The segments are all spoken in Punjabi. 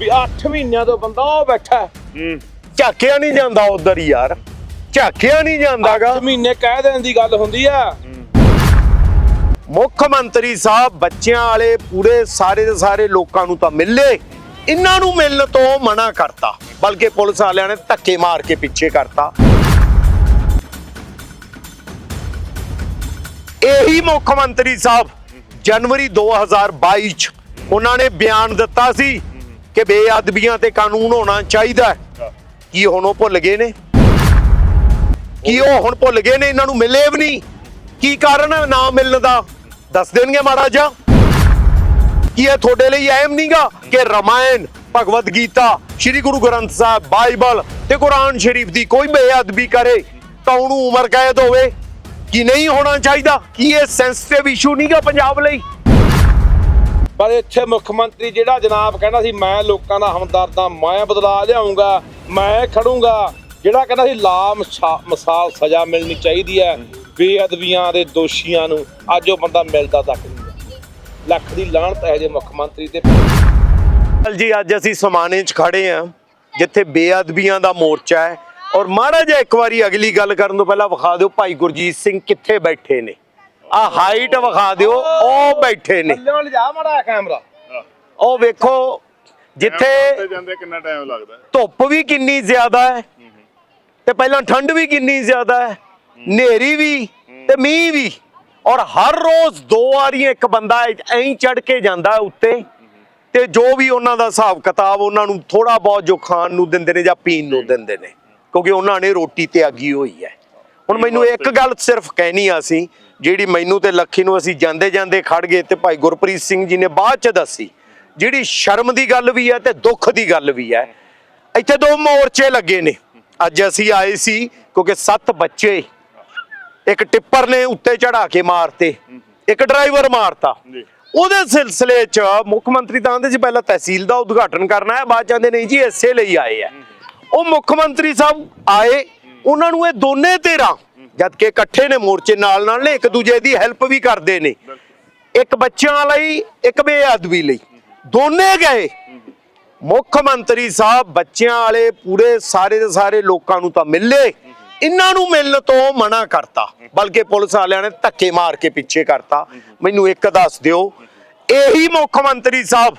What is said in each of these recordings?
ਵੀ 8 ਮਹੀਨਿਆਂ ਤੋਂ ਬੰਦਾ ਉਹ ਬੈਠਾ ਹੈ। ਹੂੰ। ਝਾਕਿਆ ਨਹੀਂ ਜਾਂਦਾ ਉਧਰ ਯਾਰ। ਝਾਕਿਆ ਨਹੀਂ ਜਾਂਦਾਗਾ। ਅੱਠ ਮਹੀਨੇ ਕਹਿ ਦੇਣ ਦੀ ਗੱਲ ਹੁੰਦੀ ਆ। ਮੁੱਖ ਮੰਤਰੀ ਸਾਹਿਬ ਬੱਚਿਆਂ ਵਾਲੇ ਪੂਰੇ ਸਾਰੇ ਦੇ ਸਾਰੇ ਲੋਕਾਂ ਨੂੰ ਤਾਂ ਮਿਲੇ। ਇਹਨਾਂ ਨੂੰ ਮਿਲਣ ਤੋਂ ਮਨਾ ਕਰਤਾ। ਬਲਕਿ ਪੁਲਿਸ ਵਾਲਿਆਂ ਨੇ ਧੱਕੇ ਮਾਰ ਕੇ ਪਿੱਛੇ ਕਰਤਾ। ਇਹੀ ਮੁੱਖ ਮੰਤਰੀ ਸਾਹਿਬ ਜਨਵਰੀ 2022 ਚ ਉਹਨਾਂ ਨੇ ਬਿਆਨ ਦਿੱਤਾ ਸੀ। ਕਿ ਬੇਅਦਬੀਆਂ ਤੇ ਕਾਨੂੰਨ ਹੋਣਾ ਚਾਹੀਦਾ ਹੈ। ਕੀ ਹੁਣ ਉਹ ਭੁੱਲ ਗਏ ਨੇ? ਕੀ ਉਹ ਹੁਣ ਭੁੱਲ ਗਏ ਨੇ? ਇਹਨਾਂ ਨੂੰ ਮਿਲੇ ਵੀ ਨਹੀਂ। ਕੀ ਕਾਰਨ ਹੈ ਨਾ ਮਿਲਣ ਦਾ? ਦੱਸ ਦੇਣਗੇ ਜਿਹਾ ਕੀ ਇਹ ਤੁਹਾਡੇ ਲਈ ਅਹਿਮ ਨਹੀਂਗਾ ਕਿ ਰਮਾਇਣ ਭਗਵਦ ਗੀਤਾ ਸ੍ਰੀ ਗੁਰੂ ਗ੍ਰੰਥ ਸਾਹਿਬ ਬਾਈਬਲ ਤੇ ਕੁਰਾਨ ਸ਼ਰੀਫ ਦੀ ਕੋਈ ਬੇਅਦਬੀ ਕਰੇ ਤਾਂ ਉਹਨੂੰ ਉਮਰ ਕੈਦ ਹੋਵੇ? ਕੀ ਨਹੀਂ ਹੋਣਾ ਚਾਹੀਦਾ? ਕੀ ਇਹ ਸੈਂਸਿਟਿਵ ਇਸ਼ੂ ਨਹੀਂਗਾ ਪੰਜਾਬ ਲਈ? ਪਰ ਇੱਥੇ ਮੁੱਖ ਮੰਤਰੀ ਜਿਹੜਾ ਜਨਾਬ ਕਹਿੰਦਾ ਸੀ, ਮੈਂ ਲੋਕਾਂ ਦਾ ਹਮਦਰਦ ਹਾਂ, ਮੈਂ ਬਦਲਾ ਲਿਆਉਂਗਾ, ਮੈਂ ਖੜੂੰਗਾ। ਜਿਹੜਾ ਕਹਿੰਦਾ ਸੀ ਲਾ ਮਸਾ- ਮਿਸਾਲ ਸਜ਼ਾ ਮਿਲਣੀ ਚਾਹੀਦੀ ਹੈ ਬੇਅਦਬੀਆਂ ਦੇ ਦੋਸ਼ੀਆਂ ਨੂੰ, ਅੱਜ ਉਹ ਬੰਦਾ ਮਿਲਦਾ ਤੱਕ ਨਹੀਂ ਲੱਖ ਦੀ ਲਾਹਣਤ ਹੈ ਜੇ ਮੁੱਖ ਮੰਤਰੀ ਤੇ। ਜੀ, ਅੱਜ ਅਸੀਂ ਸਮਾਣੇ 'ਚ ਖੜੇ ਆ ਜਿੱਥੇ ਬੇਅਦਬੀਆਂ ਦਾ ਮੋਰਚਾ ਹੈ। ਔਰ ਮਾੜਾ ਇੱਕ ਵਾਰੀ ਅਗਲੀ ਗੱਲ ਕਰਨ ਤੋਂ ਪਹਿਲਾਂ ਵਿਖਾ ਦਿਓ, ਭਾਈ ਗੁਰਜੀਤ ਸਿੰਘ ਕਿੱਥੇ ਬੈਠੇ ਨੇ? ਆ ਹਾਈਟ ਵਿਖਾ ਦਿਓ ਉਹ ਬੈਠੇ ਨੇ। ਥੱਲੇ ਲਿਜਾ ਮਾੜਾ ਕੈਮਰਾ ਉਹ ਵੇਖੋ ਜਿੱਥੇ ਤੇ ਜਾਂਦੇ ਕਿੰਨਾ ਟਾਈਮ ਲੱਗਦਾ? ਧੁੱਪ ਵੀ ਕਿੰਨੀ ਜ਼ਿਆਦਾ ਹੈ ਤੇ ਪਹਿਲਾਂ ਠੰਡ ਵੀ ਕਿੰਨੀ ਜ਼ਿਆਦਾ ਹੈ ਹਨੇਰੀ ਵੀ ਤੇ ਮੀਂਹ ਵੀ। ਔਰ ਹਰ ਰੋਜ਼ ਦੋ ਵਾਰੀਆਂ ਇੱਕ ਬੰਦਾ ਐਂ ਚੜ ਕੇ ਜਾਂਦਾ ਉੱਤੇ ਤੇ ਜੋ ਵੀ ਉਹਨਾਂ ਦਾ ਹਿਸਾਬ ਕਿਤਾਬ ਉਹਨਾਂ ਨੂੰ ਥੋੜਾ ਬਹੁਤ ਜੋ ਖਾਣ ਨੂੰ ਦਿੰਦੇ ਨੇ ਜਾਂ ਪੀਣ ਨੂੰ ਦਿੰਦੇ ਨੇ ਕਿਉਂਕਿ ਉਹਨਾਂ ਨੇ ਰੋਟੀ ਤਿਆਗੀ ਹੋਈ ਹੈ। ਹੁਣ ਮੈਨੂੰ ਇੱਕ ਗੱਲ ਸਿਰਫ ਕਹਿਣੀ ਆ ਸੀ ਜਿਹੜੀ ਮੈਨੂੰ ਤੇ ਲੱਖੀ ਨੂੰ ਅਸੀਂ ਜਾਂਦੇ ਜਾਂਦੇ ਖੜ ਗਏ ਤੇ ਭਾਈ ਗੁਰਪ੍ਰੀਤ ਸਿੰਘ ਜੀ ਨੇ ਬਾਅਦ ਚ ਦੱਸੀ। ਜਿਹੜੀ ਸ਼ਰਮ ਦੀ ਗੱਲ ਵੀ ਹੈ ਤੇ ਦੁੱਖ ਦੀ ਗੱਲ ਵੀ ਹੈ। ਇੱਥੇ ਦੋ ਮੋਰਚੇ ਲੱਗੇ ਨੇ। ਅੱਜ ਅਸੀਂ ਆਏ ਸੀ ਕਿਉਂਕਿ ਸੱਤ ਬੱਚੇ। ਇੱਕ ਟਿੱਪਰ ਨੇ ਉੱਤੇ ਚੜਾ ਕੇ ਮਾਰਤੇ। ਇੱਕ ਡਰਾਈਵਰ ਮਾਰਤਾ। ਉਹਦੇ ਸਿਲਸਿਲੇ 'ਚ ਮੁੱਖ ਮੰਤਰੀ ਤਾਂ ਆਂਦੇ ਸੀ ਪਹਿਲਾਂ ਤਹਿਸੀਲ ਦਾ ਉਦਘਾਟਨ ਕਰਨਾ ਹੈ ਬਾਅਦ ਚਾਹੁੰਦੇ ਨਹੀਂ ਜੀ ਇਸੇ ਲਈ ਆਏ ਆ। ਉਹ ਮੁੱਖ ਮੰਤਰੀ ਸਾਹਿਬ ਆਏ। ਉਹਨਾਂ ਨੂੰ ਇਹ ਦੋਨੇ ਧਿਰਾਂ, ਜਦ ਕਿ ਇਕੱਠੇ ਨੇ ਮੋਰਚੇ ਨਾਲ ਨਾਲ ਨੇ, ਇੱਕ ਦੂਜੇ ਦੀ ਹੈਲਪ ਵੀ ਕਰਦੇ ਨੇ। ਇੱਕ ਬੱਚਿਆਂ ਲਈ, ਇੱਕ ਬੇਅਦਬੀ ਲਈ। ਦੋਨੇ ਗਏ। ਮੁੱਖ ਮੰਤਰੀ ਸਾਹਿਬ ਬੱਚਿਆਂ ਵਾਲੇ ਪੂਰੇ ਸਾਰੇ ਦੇ ਸਾਰੇ ਲੋਕਾਂ ਨੂੰ ਤਾਂ ਮਿਲੇ। ਇਹਨਾਂ ਨੂੰ ਮਿਲਣ ਤੋਂ ਮਨਾ ਕਰਤਾ। ਬਲਕਿ ਪੁਲਿਸ ਵਾਲਿਆਂ ਨੇ ਧੱਕੇ ਮਾਰ ਕੇ ਪਿੱਛੇ ਕਰਤਾ। ਮੈਨੂੰ ਇੱਕ ਦੱਸ ਦਿਓ। ਇਹੀ ਮੁੱਖ ਮੰਤਰੀ ਸਾਹਿਬ,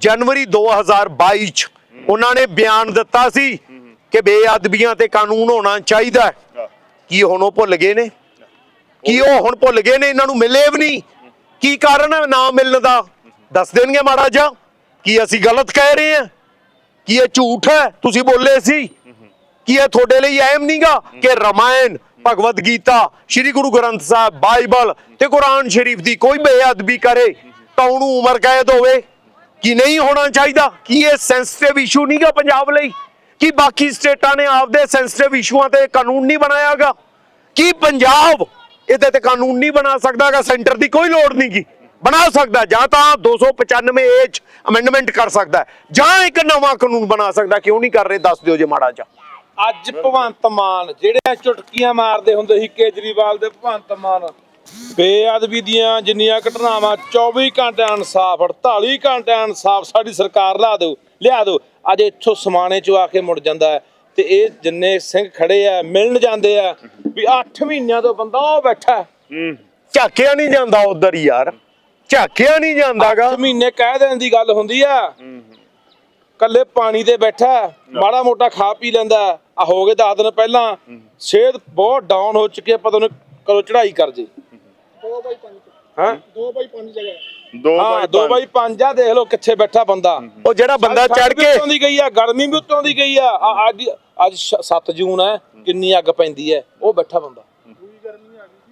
ਜਨਵਰੀ 2022 ਚ ਉਹਨਾਂ ਨੇ ਬਿਆਨ ਦਿੱਤਾ ਸੀ ਕਿ ਬੇਅਦਬੀਆਂ ਤੇ ਕਾਨੂੰਨ ਹੋਣਾ ਚਾਹੀਦਾ ਕੀ ਹੁਣ ਉਹ ਭੁੱਲ ਗਏ ਨੇ? ਕੀ ਉਹ ਹੁਣ ਭੁੱਲ ਗਏ ਨੇ? ਇਹਨਾਂ ਨੂੰ ਮਿਲੇ ਵੀ ਨਹੀਂ। ਕੀ ਕਾਰਨ ਹੈ ਨਾ ਮਿਲਣ ਦਾ? ਦੱਸ ਦੇਣਗੇ ਮਾੜਾ ਜਿਹਾ। ਕੀ ਅਸੀਂ ਗਲਤ ਕਹਿ ਰਹੇ ਹਾਂ? ਕੀ ਇਹ ਝੂਠ ਹੈ? ਤੁਸੀਂ ਬੋਲੇ ਸੀ। ਕੀ ਇਹ ਤੁਹਾਡੇ ਲਈ ਅਹਿਮ ਨਹੀਂਗਾ ਕਿ ਰਮਾਇਣ ਭਗਵਦ ਗੀਤਾ ਸ੍ਰੀ ਗੁਰੂ ਗ੍ਰੰਥ ਸਾਹਿਬ ਬਾਈਬਲ ਤੇ ਕੁਰਾਨ ਸ਼ਰੀਫ ਦੀ ਕੋਈ ਬੇਅਦਬੀ ਕਰੇ ਤਾਂ ਉਹਨੂੰ ਉਮਰ ਕੈਦ ਹੋਵੇ? ਕੀ ਨਹੀਂ ਹੋਣਾ ਚਾਹੀਦਾ? ਕੀ ਇਹ ਸੈਂਸਿਟਿਵ ਇਸ਼ੂ ਨਹੀਂਗਾ ਪੰਜਾਬ ਲਈ? ਕੀ ਬਾਕੀ ਸਟੇਟਾਂ ਨੇ ਆਪਦੇ ਸੈਂਸਿਟਿਵ ਇਸ਼ੂਆਂ ਤੇ ਕਾਨੂੰਨ ਨਹੀਂ ਬਣਾਇਆਗਾ? ਕੀ ਪੰਜਾਬ ਇਹਦੇ ਤੇ ਕਾਨੂੰਨ ਨਹੀਂ ਬਣਾ ਸਕਦਾਗਾ? ਸੈਂਟਰ ਦੀ ਕੋਈ ਲੋੜ ਨਹੀਂਗੀ ਬਣਾ ਸਕਦਾ, ਜਾਂ ਤਾਂ 295 ਏ ਚ ਅਮੈਂਡਮੈਂਟ ਕਰ ਸਕਦਾ ਜਾਂ ਇੱਕ ਨਵਾਂ ਕਾਨੂੰਨ ਬਣਾ ਸਕਦਾ, ਕਿਉਂ ਨਹੀਂ ਕਰ ਰਹੇ? ਦੱਸ ਦਿਓ ਜੇ ਮਾੜਾ ਜਿਹਾ। ਅੱਜ ਭਗਵੰਤ ਮਾਨ, ਜਿਹੜੇ ਚੁਟਕੀਆਂ ਮਾਰਦੇ ਹੁੰਦੇ ਸੀ ਕੇਜਰੀਵਾਲ ਦੇ ਭਗਵੰਤ ਮਾਨ, ਬੇਅਦਬੀ ਦੀਆਂ ਜਿੰਨੀਆਂ ਘਟਨਾਵਾਂ 24 ਘੰਟੇ ਇਨਸਾਫ 48 ਘੰਟੇ ਇਨਸਾਫ ਸਾਡੀ ਸਰਕਾਰ ਲਾ ਦਿਓ। ਲਿਆ ਦਿਓ ਅੱਜ ਇੱਥੋਂ ਸਮਾਣੇ ਚੋਂ ਆ ਕੇ ਮੁੜ ਜਾਂਦਾ ਹੈ ਤੇ ਇਹ ਜਿੰਨੇ ਸਿੰਘ ਖੜੇ ਆ ਮਿਲਣ ਜਾਂਦੇ ਆ ਵੀ 8 ਮਹੀਨਿਆਂ ਤੋਂ ਬੰਦਾ ਉਹ ਬੈਠਾ ਝਾਕਿਆ ਨਹੀਂ ਜਾਂਦਾ ਉਧਰ ਯਾਰ। ਝਾਕਿਆ ਨਹੀਂ ਜਾਂਦਾਗਾ। ਅੱਠ ਮਹੀਨੇ ਕਹਿ ਦੇਣ ਦੀ ਗੱਲ ਹੁੰਦੀ ਆ। ਕੱਲੇ ਪਾਣੀ ਤੇ ਬੈਠਾ ਮਾੜਾ ਮੋਟਾ ਖਾ ਪੀ ਲੈਂਦਾ। ਆ ਹੋ ਗਏ 10 ਦਿਨ ਪਹਿਲਾਂ। ਸਿਹਤ ਬਹੁਤ ਡਾਊਨ ਹੋ ਚੁੱਕੀ ਹੈ ਪਤਾ ਨਹੀਂ ਕਦੋਂ ਚੜ੍ਹਾਈ ਕਰ ਜੇ। ਹਾਂ? ਦੋ ਹਾਂ 2 ਬਾਈ 5 ਆ ਦੇਖ ਲਓ ਕਿੱਥੇ ਬੈਠਾ ਬੰਦਾ। ਉਹ ਜਿਹੜਾ ਬੰਦਾ ਚੜ ਕੇ ਉੱਤੋਂ ਦੀ ਗਈ ਆ? ਗਰਮੀ ਵੀ ਉੱਤੋਂ ਦੀ ਗਈ ਆ। ਆ- ਅੱਜ ਅੱਜ 7 ਜੂਨ ਹੈ ਕਿੰਨੀ ਅੱਗ ਪੈਂਦੀ ਹੈ ਉਹ ਬੈਠਾ ਬੰਦਾ।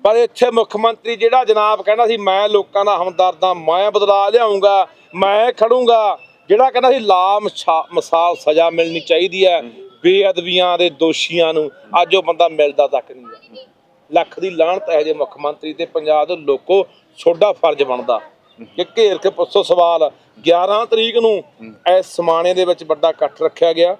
ਪਰ ਇੱਥੇ ਮੁੱਖ ਮੰਤਰੀ ਜਿਹੜਾ ਜਨਾਬ ਕਹਿੰਦਾ ਸੀ ਮੈਂ ਲੋਕਾਂ ਦਾ ਹਮਦਰਦ ਹਾਂ ਮੈਂ ਬਦਲਾ ਲਿਆਉਂਗਾ ਮੈਂ ਖੜੂੰਗਾ ਜਿਹੜਾ ਕਹਿੰਦਾ ਸੀ ਲਾ ਮਸਾ- ਮਿਸਾਲ ਸਜ਼ਾ ਮਿਲਣੀ ਚਾਹੀਦੀ ਹੈ ਬੇਅਦਬੀਆਂ ਦੇ ਦੋਸ਼ੀਆਂ ਨੂੰ ਅੱਜ ਉਹ ਬੰਦਾ ਮਿਲਦਾ ਤੱਕ ਨਹੀਂ ਹੈ ਲੱਖ ਦੀ ਲਾਹਣਤ ਹੈ ਜੇ ਮੁੱਖ ਮੰਤਰੀ ਤੇ ਪੰਜਾਬ ਦੇ ਲੋਕੋ ਤੁਹਾਡਾ ਫਰਜ਼ ਬਣਦਾ। ਕਿ ਘੇਰ ਕੇ ਪੁੱਛੋ ਸਵਾਲ। 11 ਤਰੀਕ ਨੂੰ ਇਸ ਸਮਾਣੇ ਦੇ ਵਿੱਚ ਵੱਡਾ ਇਕੱਠ ਰੱਖਿਆ ਗਿਆ।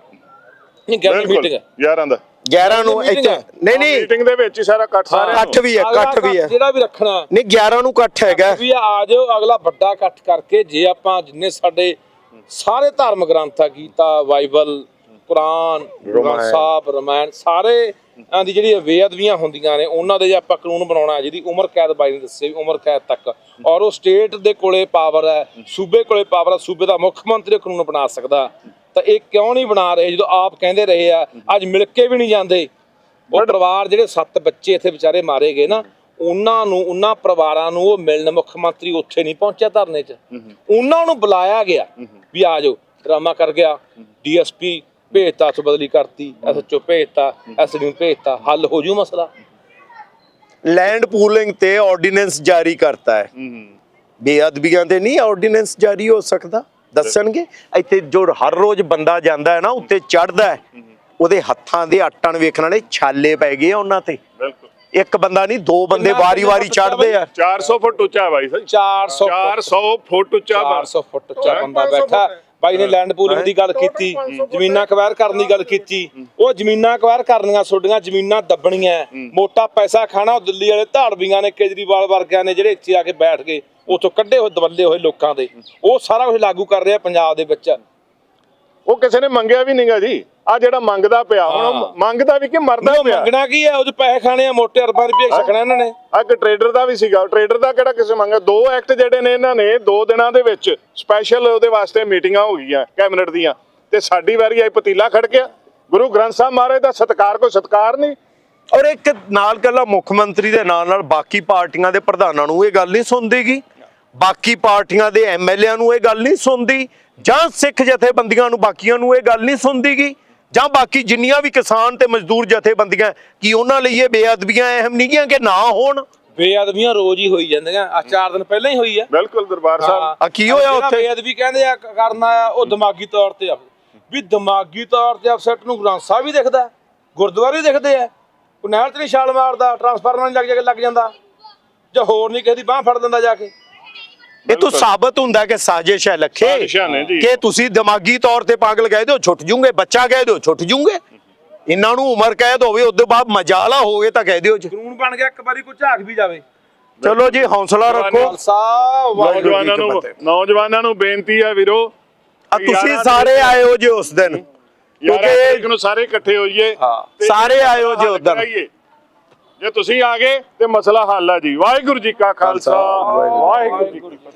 ਨਹੀਂ ਗੱਲ ਬਿਲਕੁਲ ਮੀਟਿੰਗ 11 ਦਾ। 11 ਨੂੰ meeting ਇੱਥੇ ਹੈ। ਨਹੀਂ ਨਹੀਂ। ਮੀਟਿੰਗ ਦੇ ਵਿੱਚ ਹੀ ਸਾਰਾ ਕੱਟ ਸਾਰੇ ਇਕੱਠ ਵੀ ਹੈ ਇਕੱਠ ਵੀ ਹੈ। ਜਿਹੜਾ ਵੀ ਰੱਖਣਾ ਨਹੀਂ 11 ਨੂੰ ਇਕੱਠ ਹੈਗਾ। ਵੀ ਆ ਜਾਓ ਅਗਲਾ ਵੱਡਾ ਇਕੱਠ ਕਰਕੇ ਜੇ ਆਪਾਂ ਜਿੰਨੇ ਸਾਡੇ ਸਾਰੇ ਧਾਰਮਿਕ ਗ੍ਰੰਥਾਂ ਗੀਤਾ ਬਾਈਬਲ ਕੁਰਾਨ ਗ੍ਰੰਥ ਰਾਮਾਇਣ। ਸਾਹਿਬ ਰਮਾਇਣ ਸਾਰੇ ਦੀ ਜਿਹੜੀ ਬੇਅਦਬੀਆਂ ਹੁੰਦੀਆਂ ਨੇ ਉਹਨਾਂ ਦੇ ਜੇ ਆਪਾਂ ਕਾਨੂੰਨ ਬਣਾਉਣਾ ਜਿਹਦੀ ਉਮਰ ਕੈਦ ਬਾਈ ਨੇ ਦੱਸੇ ਵੀ ਉਮਰ ਕੈਦ ਤੱਕ। ਔਰ ਉਹ ਸਟੇਟ ਦੇ ਕੋਲੇ ਪਾਵਰ ਹੈ ਸੂਬੇ ਕੋਲੇ ਪਾਵਰ ਹੈ ਸੂਬੇ ਦਾ ਮੁੱਖ ਮੰਤਰੀ ਕਾਨੂੰਨ ਬਣਾ ਸਕਦਾ। ਤਾਂ ਇਹ ਕਿਉਂ ਨਹੀਂ ਬਣਾ ਰਹੇ ਜਦੋਂ ਆਪ ਕਹਿੰਦੇ ਰਹੇ ਆ ਅੱਜ ਮਿਲ ਕੇ ਵੀ ਨਹੀਂ ਜਾਂਦੇ। ਉਹ ਪਰਿਵਾਰ ਜਿਹੜੇ ਸੱਤ ਬੱਚੇ ਇੱਥੇ ਵਿਚਾਰੇ ਮਾਰੇ ਗਏ ਨਾ ਉਹਨਾਂ ਨੂੰ ਉਹਨਾਂ ਪਰਿਵਾਰਾਂ ਨੂੰ ਉਹ ਮਿਲਣ ਮੁੱਖ ਮੰਤਰੀ ਉੱਥੇ ਨਹੀਂ ਪਹੁੰਚਿਆ ਧਰਨੇ 'ਚ। ਉਹਨਾਂ ਨੂੰ ਬੁਲਾਇਆ ਗਿਆ ਵੀ ਆ ਜਾਓ ਡਰਾਮਾ ਕਰ ਗਿਆ। ਡੀਐਸਪੀ ਭੇਜਤਾ ਤੋਂ ਬਦਲੀ ਕਰਤੀ ਐਸਐਚਓ ਭੇਜਤਾ ਐਸਡੀ ਨੂੰ ਭੇਜਤਾ ਹੱਲ ਹੋ ਜੂ ਮਸਲਾ? ਲੈਂਡ ਪੂਲਿੰਗ ਤੇ ਆਰਡੀਨੈਂਸ ਜਾਰੀ ਕਰਤਾ ਹੈ। ਬੇਅਦਬੀਆਂ ਤੇ ਨਹੀਂ ਆਰਡੀਨੈਂਸ ਜਾਰੀ ਹੋ ਸਕਦਾ ਦੱਸਣਗੇ? ਇੱਥੇ ਜੋ ਹਰ ਰੋਜ਼ ਬੰਦਾ ਜਾਂਦਾ ਹੈ ਨਾ ਉੱਤੇ ਚੜਦਾ ਹੈ। ਉਹਦੇ ਹੱਥਾਂ ਦੇ ਆਟਣ ਵੇਖਣ ਵਾਲੇ ਛਾਲੇ ਪੈ ਗਏ ਆ ਉਹਨਾਂ ਤੇ। ਬਿਲਕੁਲ। ਇੱਕ ਬੰਦਾ ਨਹੀਂ ਦੋ ਬੰਦੇ ਵਾਰੀ-ਵਾਰੀ ਚੜਦੇ ਆ। 400 ਫੁੱਟ ਉੱਚਾ ਹੈ ਬਾਈ। ਸਾਹਿਬ 400 400 ਫੁੱਟ ਉੱਚਾ ਬਸ 400 ਫੁੱਟ ਉੱਚਾ ਬੰਦਾ ਬੈਠਾ। ਬਾਈ ਨੇ ਲੈਂਡ ਪੂਲਿੰਗ ਦੀ ਗੱਲ ਕੀਤੀ ਜ਼ਮੀਨਾਂ ਅਕਵਾਇਰ ਕਰਨ ਦੀ ਗੱਲ ਕੀਤੀ। ਉਹ ਜ਼ਮੀਨਾਂ ਅਕਵਾਇਰ ਕਰਨੀਆਂ ਛੋਡੀਆਂ ਜ਼ਮੀਨਾਂ ਦੱਬਣੀਆਂ। ਮੋਟਾ ਪੈਸਾ ਖਾਣਾ ਉਹ ਦਿੱਲੀ ਵਾਲੇ ਧਾੜਵੀਆਂ ਨੇ ਕੇਜਰੀਵਾਲ ਵਰਗਿਆਂ ਨੇ ਜਿਹੜੇ ਇੱਥੇ ਆ ਕੇ ਬੈਠ ਗਏ ਉੱਥੋਂ ਕੱਢੇ ਹੋਏ ਦਵੱਲੇ ਹੋਏ ਲੋਕਾਂ ਦੇ। ਉਹ ਸਾਰਾ ਕੁਝ ਲਾਗੂ ਕਰ ਰਿਹਾ ਪੰਜਾਬ ਦੇ ਵਿੱਚ। ਉਹ ਕਿਸੇ ਨੇ ਮੰਗਿਆ ਵੀ ਨਹੀਂਗਾ ਜੀ। ਆ ਜਿਹੜਾ ਮੰਗਦਾ ਪਿਆ ਹੁਣ। ਮੰਗਦਾ ਵੀ ਕਿ ਮਰਦਾ ਉਹ ਪਿਆ। ਮੰਗਣਾ ਕੀ ਹੈ? ਉਹ 'ਚ ਪੈਸੇ ਖਾਣੇ ਆ ਮੋਟੇ ਅਰਬਾਂ ਰੁਪਏ ਛਕਣਾ ਇਹਨਾਂ ਨੇ। ਆ ਇੱਕ ਟਰੇਡਰ ਦਾ ਵੀ ਸੀਗਾ। ਟਰੇਡਰ ਦਾ ਕਿਹੜਾ ਕਿਸੇ ਮੰਗਿਆ? ਦੋ ਐਕਟ ਜਿਹੜੇ ਨੇ ਇਹਨਾਂ ਨੇ ਦੋ ਦਿਨਾਂ ਦੇ ਵਿੱਚ ਸਪੈਸ਼ਲ ਉਹਦੇ ਵਾਸਤੇ ਮੀਟਿੰਗਾਂ ਹੋ ਗਈਆਂ ਕੈਬਨਿਟ ਦੀਆਂ। ਤੇ ਸਾਡੀ ਵਾਰੀ ਆਈ ਪਤੀਲਾ ਖੜ ਗਿਆ। ਗੁਰੂ ਗ੍ਰੰਥ ਸਾਹਿਬ ਮਹਾਰਾਜ ਦਾ ਸਤਕਾਰ ਕੋਈ ਸਤਕਾਰ ਨਹੀਂ। ਔਰ ਇੱਕ ਨਾਲ ਕੱਲਾ ਮੁੱਖ ਮੰਤਰੀ ਦੇ ਨਾਲ ਨਾਲ ਬਾਕੀ ਪਾਰਟੀਆਂ ਦੇ ਪ੍ਰਧਾਨਾਂ ਨੂੰ ਇਹ ਗੱਲ ਨਹੀਂ ਸੁਣਦੀਗੀ ਬਾਕੀ ਪਾਰਟੀਆਂ ਦੇ ਐਮਐਲਏਆਂ ਨੂੰ ਇਹ ਗੱਲ ਨਹੀਂ ਸੁਣਦੀ ਜਾਂ ਸਿੱਖ ਜਥੇਬੰਦੀਆਂ ਨੂੰ ਬਾਕੀਆਂ ਨੂੰ ਇਹ ਗੱਲ ਨਹੀਂ ਸੁਣਦੀਗੀ ਜਾਂ ਬਾਕੀ ਜਿੰਨੀਆਂ ਵੀ ਕਿਸਾਨ ਤੇ ਮਜ਼ਦੂਰ ਜਥੇਬੰਦੀਆਂ ਕੀ ਉਹਨਾਂ ਲਈ ਇਹ ਬੇਅਦਬੀਆਂ ਅਹਿਮ ਨਹੀਂ ਗੀਆਂ ਕਿ ਨਾ ਹੋਣ? ਬੇਅਦਬੀਆਂ ਰੋਜ਼ ਹੀ ਹੋਈ ਜਾਂਦੀਆਂ ਆ ਚਾਰ ਦਿਨ ਪਹਿਲਾਂ ਹੀ ਹੋਈ ਆ। ਬਿਲਕੁਲ ਦਰਬਾਰ ਸਾਹਿਬ। ਆ ਕੀ ਹੋਇਆ ਉੱਥੇ? ਬੇਅਦਬੀ ਕਹਿੰਦੇ ਆ ਕਰਨਾ ਆ ਉਹ ਦਿਮਾਗੀ ਤੌਰ ਤੇ ਆ। ਵੀ ਦਿਮਾਗੀ ਤੌਰ ਤੇ ਅਫਸੈਟ ਨੂੰ ਗ੍ਰੰਥ ਸਾਹਿਬ ਵੀ ਦਿਖਦਾ ਗੁਰਦੁਆਰੇ ਵੀ ਦਿਖਦੇ ਆ। ਕੋਈ ਨਹਿਰ ਤੇ ਨਹੀਂ ਛਾਲ ਮਾਰਦਾ ਟਰਾਂਸਫਾਰਮਰ ਨਹੀਂ ਲੱਗ ਜਾ ਕੇ ਲੱਗ ਜਾਂਦਾ। ਜਾਂ ਹੋਰ ਨਹੀਂ ਕਿਸੇ ਦੀ ਬਾਹ ਫੜ ਦਿੰਦਾ ਜਾ ਕੇ। ਇਹ ਤੋਂ ਸਾਬਤ ਹੁੰਦਾ ਕਿ ਸਾਜ਼ਿਸ਼ ਹੈ ਲੱਖੇ। ਕਿ ਤੁਸੀਂ ਦਿਮਾਗੀ ਤੌਰ ਤੇ ਪਾਗਲ ਕਹਿ ਦਿਓ ਛੁੱਟ ਜੂਗੇ ਬੱਚਾ ਕਹਿ ਦਿਓ ਛੁੱਟ ਜੂਗੇ ਇਹਨਾਂ ਨੂੰ ਉਮਰ ਕੈਦ ਹੋਵੇ ਉਦੋਂ ਬਾਅਦ ਮਜਾਲਾ ਹੋਵੇ ਤਾਂ ਕਹਿ ਦਿਓ ਜੀ ਕਾਨੂੰਨ ਬਣ ਗਿਆ ਇੱਕ ਵਾਰੀ ਕੋਈ ਝਾਕ ਵੀ ਜਾਵੇ ਚਲੋ ਜੀ ਹੌਸਲਾ ਰੱਖੋ ਨੌਜਵਾਨਾਂ ਨੂੰ ਫਤਿਹ। ਨੌਜਵਾਨਾਂ ਨੂੰ ਬੇਨਤੀ ਹੈ ਵੀਰੋ ਆ ਤੁਸੀਂ ਸਾਰੇ ਆਏ ਹੋ ਜੀ ਉਸ ਦਿਨ ਕਿਉਂਕਿ ਇੱਕ ਨੂੰ ਸਾਰੇ ਇਕੱਠੇ ਹੋਈਏ ਹਾਂ। ਤੇ ਸਾਰੇ ਆਏ ਹੋ ਜੀ। ਕਰਾਈਏ। ਜੇ ਤੁਸੀਂ ਆ ਗਏ ਤੇ ਮਸਲਾ ਹੱਲ ਹੈ ਜੀ ਵਾਹਿਗੁਰੂ ਜੀ ਕਾ ਖਾਲਸਾ ਵਾਹਿਗੁਰੂ ਜੀ ਕੀ ਫਤਿਹ